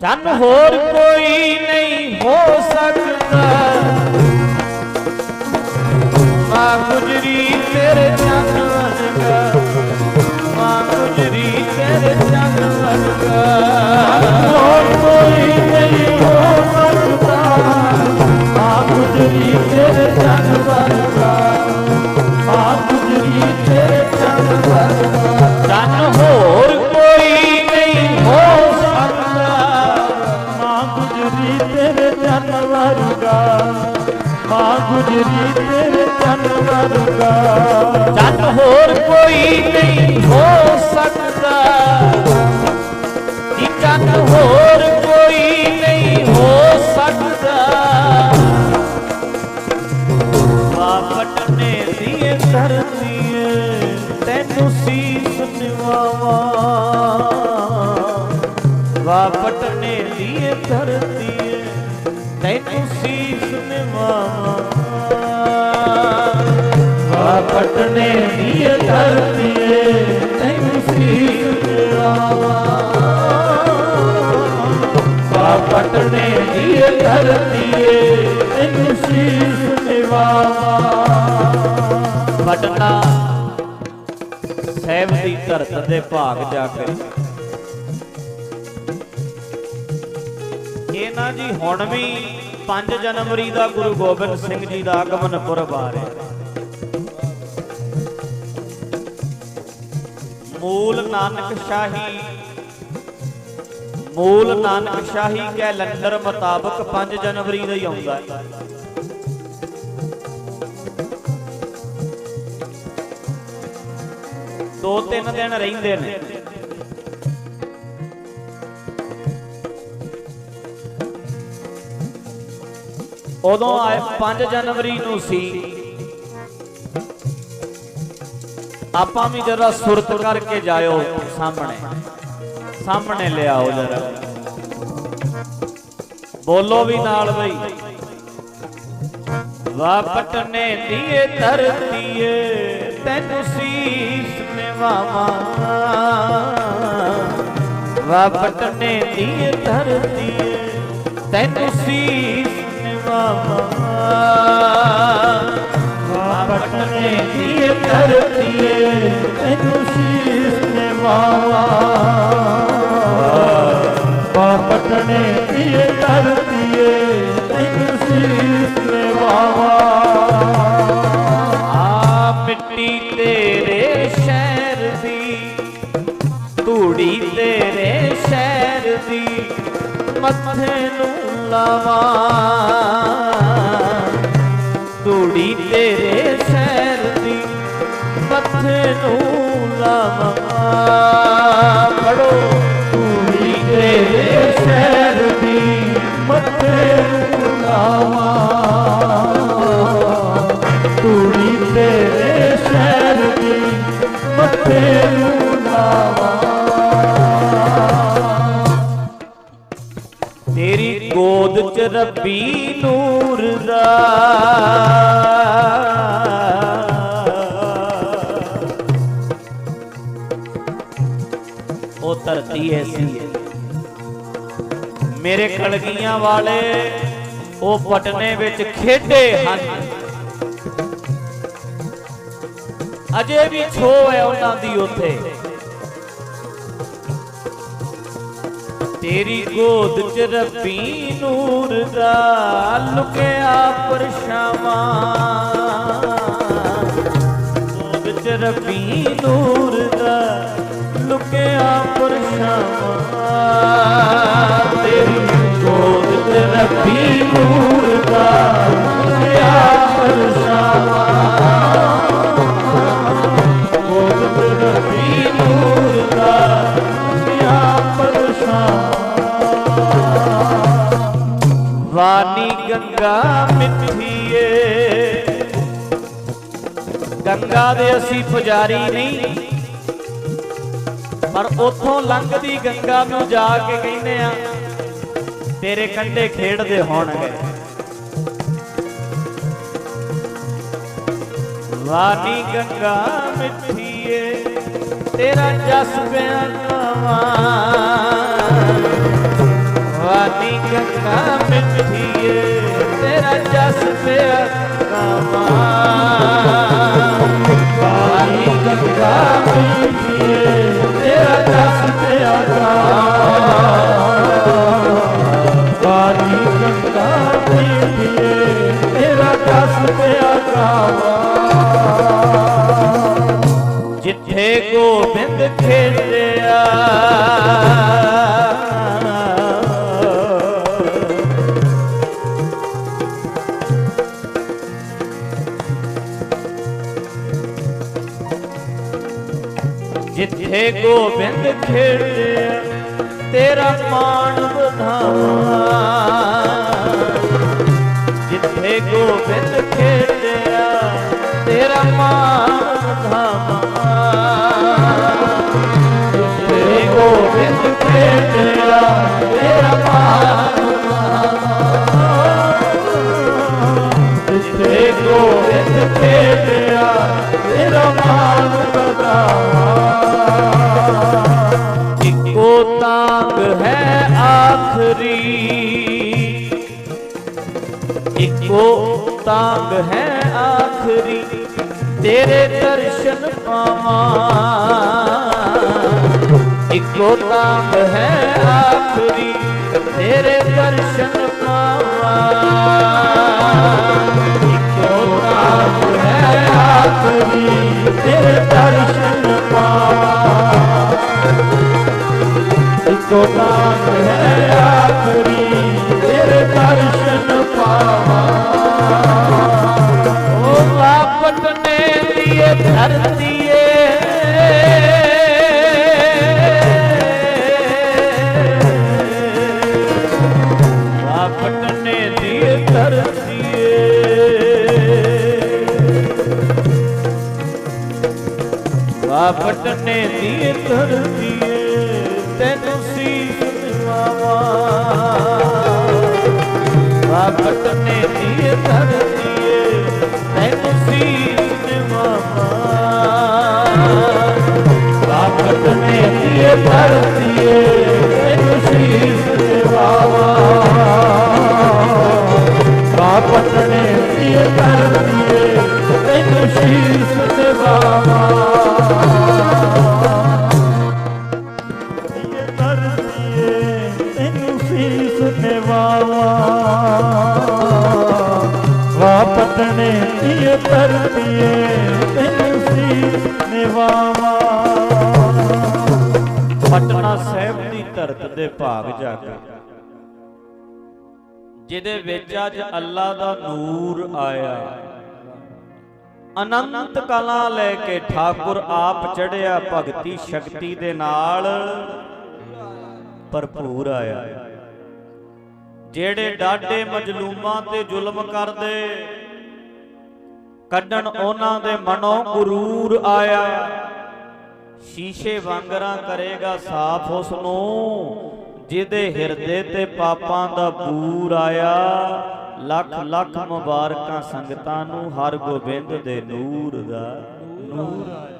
ਚੰਨ ਹੋਰ ਕੋਈ ਨਹੀਂ ਹੋ ਸਕਦਾ। ਮਾਂ ਗੁਜਰੀ ਤੇਰੇ ਚੰਨ ਵਰਗਾ। ਮਾਂ ਗੁਜਰੀ ਤੇਰੇ ਚੰਨ ਵਰਗਾ। ਹੋਰ ਕੋਈ ਨਹੀਂ ਚੰਨ ਵਰਗਾ ਮਾਂ ਗੁਜਰੀ ਤੇਰੇ ਚੰਨ ਵਰਗਾ। ਚੰਨ ਹੋਰ ਕੋਈ ਨਹੀਂ ਹੋ ਸਕਦਾ। ਜੀ ਚੰਨ ਹੋਰ ਦੀ ਤੈਨੂੰ ਸੀਸ ਨਿਵਾਵਾ ਬਾਪਟਨੇ ਦੀ ਧਰਤੀ ਤੈਨੂੰ ਸੀਸ ਨਿਵਾਵਾ ਪਟਨਾ ਸਾਹਿਬ ਦੀ ਧਰਤ ਦੇ ਭਾਗ ਜਾ ਕੇ। ਇਹ ਨਾ ਜੀ ਹੁਣ ਵੀ 5 ਜਨਵਰੀ ਦਾ ਗੁਰੂ ਗੋਬਿੰਦ ਸਿੰਘ ਜੀ ਦਾ ਆਗਮਨ ਪੁਰਬ ਆ ਰਿਹਾ। ਮੂਲ ਨਾਨਕ ਸ਼ਾਹੀ। ਮੂਲ ਨਾਨਕ ਸ਼ਾਹੀ ਕੈਲੰਡਰ ਮੁਤਾਬਕ 5 ਜਨਵਰੀ ਦਾ ਹੀ ਆਉਂਦਾ। ਹੈ ਦੋ ਤਿੰਨ ਦਿਨ ਰਹਿੰਦੇ ਨੇ। ਉਦੋਂ ਆਏ 5 ਜਨਵਰੀ ਨੂੰ ਸੀ। ਆਪਾਂ ਵੀ ਜਰਾ ਸੁਰਤ ਕਰਕੇ ਜਾਇਓ ਸਾਹਮਣੇ ਸਾਹਮਣੇ ਲਿਆਓ ਜਰਾ ਬੋਲੋ ਵੀ ਨਾਲ ਬਈ ਵਾਪਟਨੇ ਦੀਏ ਧਰਤੀਏ ਤੈਨੂੰ ਸੀਸ ਨਿਵਾਵਾ ਵਾਪਟਨੇ ਦੀਏ ਧਰਤੀਏ ਤੈਨੂੰ ਸੀਸ ਨਿਵਾਵਾ ਵਾਪਟਨੇ ਧਰਤੀ ਧਰਤੀਏ ਤੈਨੂੰ ਸੀਸ ਨਿਵਾਵਾ ਬਾਪਟਨੇ ਦੀਏ ਧਰਤੀਏ ਤੈਨੂੰ ਸੀਸ ਨਿਵਾਵਾ ਆ ਮਿੱਟੀ ਤੇਰੇ ਸ਼ਹਿਰ ਦੀ ਧੂੜੀ ਤੇਰੇ ਸ਼ਹਿਰ ਦੀ ਮੱਥੇ ਨੂੰ ਲਾਵਾਂ ਧੂੜੀ ਤੇਰੇ ਨੂੰ ਲਾਵਾਂ ਪੜੋ ਧੂੜੀ ਤੇਰੇ ਸ਼ਹਿਰ ਦੀ ਮੱਥੇ ਨੂੰ ਲਾਵਾਂ ਧੂੜੀ ਤੇਰੇ ਸ਼ਹਿਰ ਦੀ ਮੱਥੇ ਨੂੰ ਲਾਵਾਂ ਤੇਰੀ ਗੋਦ ਚ ਰੱਬੀ ਨੂਰ ਦਾ। ਉਹ ਐਸੀ ਹੈ ਮੇਰੇ ਕਲਗੀਆਂ ਵਾਲੇ, ਉਹ ਪਟਨੇ ਵਿੱਚ ਖੇਡੇ ਹਨ। ਅਜੇ ਵੀ ਛੋ ਹੈ ਉਹਨਾਂ ਦੀ ਉੱਥੇ। ਤੇਰੀ ਗੋਦ ਚ ਰੱਬੀ ਨੂਰ ਦਾ ਲੁਕਿਆ ਪਰਛਾਵਾਂ। ਗੋਦ ਚ ਰੱਬੀ ਨੂਰ ਤੇਰੀ ਗੋਦ ਚ ਰੱਬੀ ਨੂਰ ਦਾ ਲੁਕਿਆ ਗੋਦ ਚ ਰੱਬੀ ਨੂਰ ਦਾ ਲੁਕਿਆ ਵਾਨੀ ਗੰਗਾ ਮਿੱਠੀਏ। ਗੰਗਾ ਦੇ ਅਸੀਂ ਪੁਜਾਰੀ ਨਹੀਂ। ਪਰ ਉਥੋਂ ਲੰਘਦੀ ਗੰਗਾ ਨੂੰ ਜਾ ਕੇ ਕਹਿੰਦੇ ਆ, ਤੇਰੇ ਕੰਢੇ ਖੇਡਦੇ ਹੋਣਗੇ। ਵਾਨੀ ਗੰਗਾ ਮਿੱਠੀਏ, ਤੇਰਾ ਜਸ ਬਿਆਨਵਾ। ਪਾਣੀ ਗੰਗਾ ਮਿੱਠੀਏ, ਤੇਰਾ ਜਸ ਪਿਆ ਕਾਵਾ ਗੰਗਾ ਮਿੱਠੀਏ ਗੋਬਿੰਦ ਖੇਡਿਆ। ਜਿੱਥੇ ਗੋਬਿੰਦ ਖੇਡਿਆ ਤੇਰਾ ਮਾਣ ਵਧਾਵਾਂ। ਜਿੱਥੇ ਗੋਬਿੰਦ ਖੇਡਿਆ ਤੇਰਾ ਮਾਣ ਵਧਾਵਾਂ। ਆਖਰੀ ਇੱਕੋ ਤਾਂਗ ਹੈ ਆਖਰੀ ਤੇਰੇ ਦਰਸ਼ਨ ਪਾਵਾਂ ਇੱਕੋ ਤਾਂਗ ਹੈ ਆਖਰੀ ਤੇਰੇ ਦਰਸ਼ਨ ਪਾਵਾਂ ਇੱਕੋ ਤਾਂਗ ਹੈ ਆਖਰੀ ਤੇਰੇ ਦਰਸ਼ਨ ਪਾਵਾਂ ਇੱਕੋ ਨਾਮ ਹੈ ਆਖਰੀ ਤੇਰੇ ਦਰਸ਼ਨ ਪਾਵਾਂ ਓ ਵਾਪਟ ਨੇ ਦੀਏ ਧਰਤੀਏ ਵਾਪਟ ਨੇ ਦੀਏ ਧਰਤੀਏ ਤੈਨੂੰ ਵਾਪਟ ਨੇ ਦੀਏ ਭਾਗ ਜਾ ਕੇ। ਜਿਹਦੇ ਵਿੱਚ ਅੱਜ ਅੱਲਾ ਦਾ ਨੂਰ ਆਇਆ। ਅਨੰਤ ਕਲਾ ਲੈ ਕੇ ਠਾਕੁਰ ਆਪ ਚੜਿਆ ਭਗਤੀ ਸ਼ਕਤੀ ਦੇ ਨਾਲ ਭਰਪੂਰ ਆਇਆ। ਜਿਹੜੇ ਡਾਡੇ ਮਜਲੂਮਾਂ ਤੇ ਜ਼ੁਲਮ ਕਰਦੇ, ਕੱਢਣ ਉਹਨਾਂ ਦੇ ਮਨੋਂ ਗੁਰੂਰ ਆਇਆ। ਸ਼ੀਸ਼ੇ ਵਾਂਗਰਾਂ ਕਰੇਗਾ ਸਾਫ਼ ਉਸ ਨੂੰ ਜਿਹਦੇ ਹਿਰਦੇ ਤੇ ਪਾਪਾਂ ਦਾ ਬੂਰ ਆਇਆ, ਲੱਖ ਲੱਖ ਮੁਬਾਰਕਾਂ ਸੰਗਤਾਂ ਨੂੰ, ਹਰ ਗੋਬਿੰਦ ਦੇ ਨੂਰ ਦਾ ਨੂਰ ਆਇਆ।